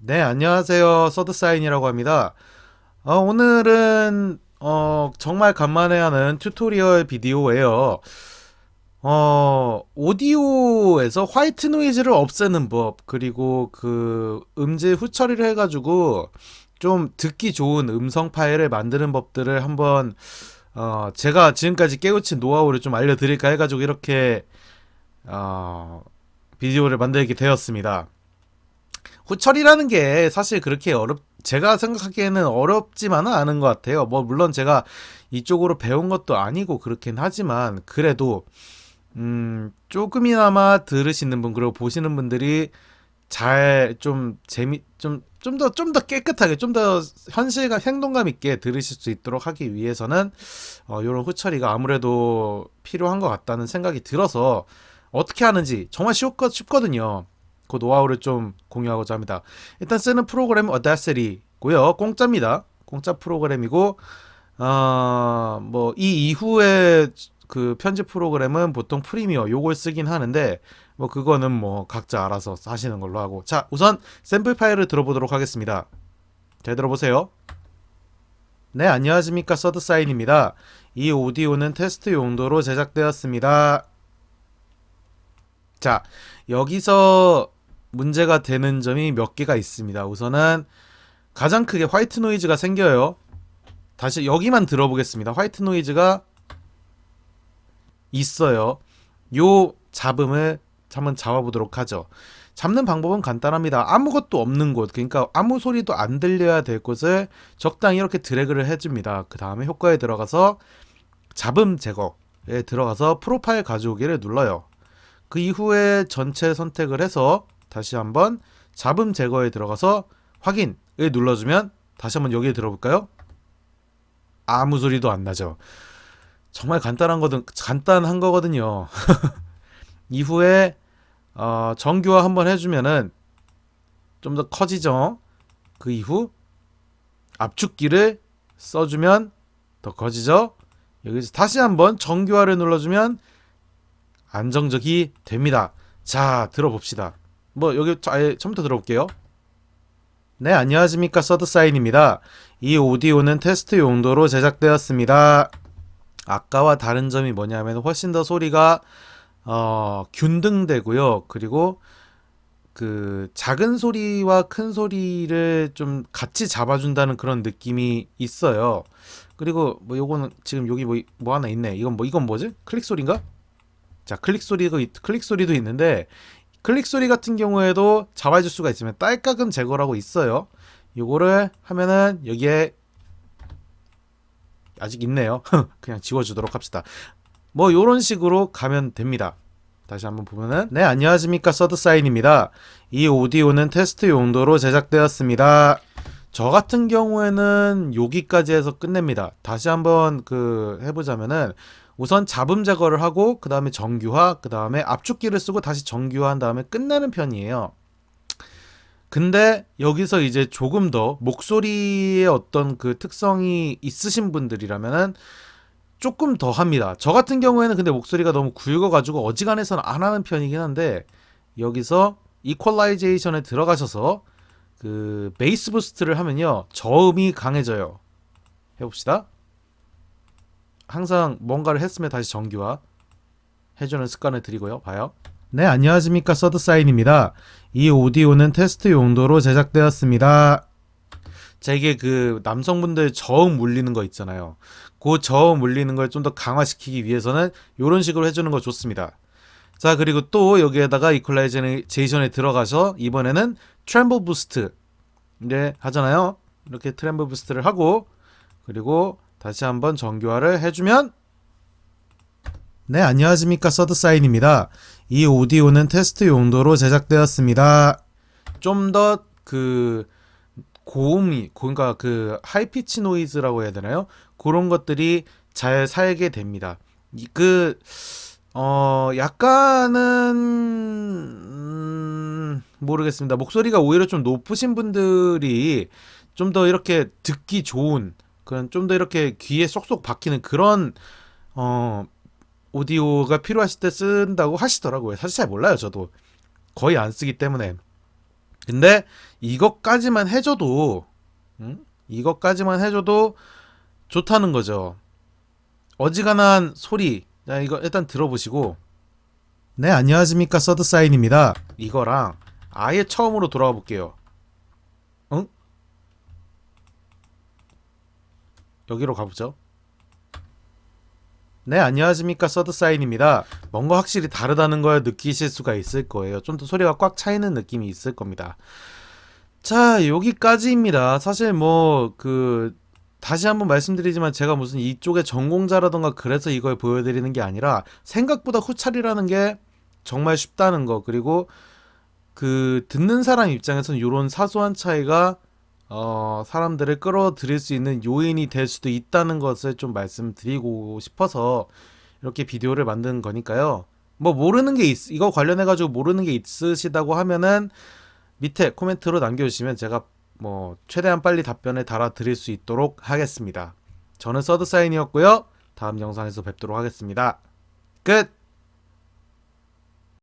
네, 안녕하세요. 서드사인이라고 합니다. 어, 오늘은 어, 정말 간만에 하는 튜토리얼 비디오예요. 어, 오디오에서 화이트 노이즈를 없애는 법, 그리고 그 음질 후처리를 해가지고 좀 듣기 좋은 음성 파일을 만드는 법들을 한번 어, 제가 지금까지 깨우친 노하우를 좀 알려드릴까 해가지고 이렇게 어, 비디오를 만들게 되었습니다. 후철이라는 게 사실 그렇게 어렵 제가 생각하기에는 어렵지만은 않은 것 같아요. 뭐 물론 제가 이쪽으로 배운 것도 아니고 그렇긴 하지만 그래도 음 조금이나마 들으시는 분 그리고 보시는 분들이 잘 좀 재미 좀 좀 더 좀 더 깨끗하게 좀 더 현실감 생동감 있게 들으실 수 있도록 하기 위해서는 어 요런 후처리가 아무래도 필요한 것 같다는 생각이 들어서 어떻게 하는지 정말 쉽거, 쉽거든요. 그 노하우를 좀 공유하고자 합니다. 일단 쓰는 프로그램 어다시리고요. 공짜입니다. 공짜 프로그램이고 어, 뭐이 이후에 그 편집 프로그램은 보통 프리미어 요걸 쓰긴 하는데 뭐 그거는 뭐 각자 알아서 하시는 걸로 하고 자 우선 샘플 파일을 들어보도록 하겠습니다. 잘 들어보세요. 네 안녕하십니까 서드사인입니다. 이 오디오는 테스트 용도로 제작되었습니다. 자 여기서 문제가 되는 점이 몇 개가 있습니다. 우선은 가장 크게 화이트 노이즈가 생겨요. 다시 여기만 들어보겠습니다. 화이트 노이즈가 있어요. 요 잡음을 한번 잡아보도록 하죠. 잡는 방법은 간단합니다. 아무것도 없는 곳, 그러니까 아무 소리도 안 들려야 될 곳을 적당히 이렇게 드래그를 해줍니다. 그 다음에 효과에 들어가서 잡음 제거에 들어가서 프로파일 가져오기를 눌러요. 그 이후에 전체 선택을 해서 다시 한번 잡음 제거에 들어가서 확인을 눌러주면 다시 한번 여기에 들어볼까요? 아무 소리도 안 나죠. 정말 간단한 거든 간단한 거거든요. 이후에 어, 정규화 한번 해주면은 좀 더 커지죠. 그 이후 압축기를 써주면 더 커지죠. 여기서 다시 한번 정규화를 눌러주면 안정적이 됩니다. 자 들어봅시다. 뭐 여기 아예 처음부터 들어볼게요. 네, 안녕하십니까 서드사인입니다. 이 오디오는 테스트 용도로 제작되었습니다. 아까와 다른 점이 뭐냐면 훨씬 더 소리가 어, 균등되고요. 그리고 그 작은 소리와 큰 소리를 좀 같이 잡아준다는 그런 느낌이 있어요. 그리고 뭐 요거는 지금 여기 뭐, 뭐 하나 있네. 이건 뭐 이건 뭐지? 클릭 소리인가? 자, 클릭 소리도 있- 클릭 소리도 있는데 클릭 소리 같은 경우에도 잡아줄 수가 있으면 딸깍음 제거라고 있어요. 요거를 하면은 여기에 아직 있네요. 그냥 지워주도록 합시다. 뭐 요런 식으로 가면 됩니다. 다시 한번 보면은 네 안녕하십니까 서드사인입니다. 이 오디오는 테스트 용도로 제작되었습니다. 저 같은 경우에는 여기까지 해서 끝냅니다. 다시 한번 그 해보자면은 우선 잡음 제거를 하고 그 다음에 정규화 그 다음에 압축기를 쓰고 다시 정규화한 다음에 끝내는 편이에요. 근데 여기서 이제 조금 더 목소리의 어떤 그 특성이 있으신 분들이라면은 조금 더 합니다. 저 같은 경우에는 근데 목소리가 너무 굵어가지고 어지간해서는 안 하는 편이긴 한데 여기서 이퀄라이제이션에 들어가셔서 그 베이스 부스트를 하면요 저음이 강해져요. 해봅시다. 항상 뭔가를 했으면 다시 정규화 해주는 습관을 들이고요. 봐요. 네, 안녕하십니까. 서드사인입니다. 이 오디오는 테스트 용도로 제작되었습니다. 자, 이게 그 남성분들 저음 울리는 거 있잖아요. 그 저음 울리는 걸 좀 더 강화시키기 위해서는 이런 식으로 해주는 거 좋습니다. 자, 그리고 또 여기에다가 이퀄라이제이션에 들어가서 이번에는 트램블 부스트 네, 하잖아요. 이렇게 트램블 부스트를 하고 그리고 다시 한번 정교화를 해주면 네 안녕하십니까. 서드사인입니다. 이 오디오는 테스트 용도로 제작되었습니다. 좀 더 그 고음이 그러니까 그 하이피치 노이즈라고 해야 되나요? 그런 것들이 잘 살게 됩니다. 그 어, 약간은, 음, 모르겠습니다. 목소리가 오히려 좀 높으신 분들이 좀 더 이렇게 듣기 좋은, 그런 좀 더 이렇게 귀에 쏙쏙 박히는 그런, 어, 오디오가 필요하실 때 쓴다고 하시더라고요. 사실 잘 몰라요, 저도. 거의 안 쓰기 때문에. 근데 이것까지만 해줘도 음? 이것까지만 해줘도 좋다는 거죠. 어지간한 소리. 자, 이거 일단 들어보시고. 네, 안녕하십니까. 서드사인입니다. 이거랑 아예 처음으로 돌아가 볼게요. 여기로 가보죠. 네, 안녕하십니까. 서드사인입니다. 뭔가 확실히 다르다는 걸 느끼실 수가 있을 거예요. 좀 더 소리가 꽉 차이는 느낌이 있을 겁니다. 자, 여기까지입니다. 사실 뭐, 그, 다시 한번 말씀드리지만 제가 무슨 이쪽의 전공자라던가 그래서 이걸 보여드리는 게 아니라 생각보다 후찰이라는 게 정말 쉽다는 거 그리고 그 듣는 사람 입장에서는 이런 사소한 차이가 어 사람들을 끌어들일 수 있는 요인이 될 수도 있다는 것을 좀 말씀드리고 싶어서 이렇게 비디오를 만든 거니까요. 뭐 모르는 게 있, 이거 관련해 가지고 모르는 게 있으시다고 하면은 밑에 코멘트로 남겨주시면 제가 뭐 최대한 빨리 답변을 달아 드릴 수 있도록 하겠습니다. 저는 서드사인이었고요. 다음 영상에서 뵙도록 하겠습니다. 끝!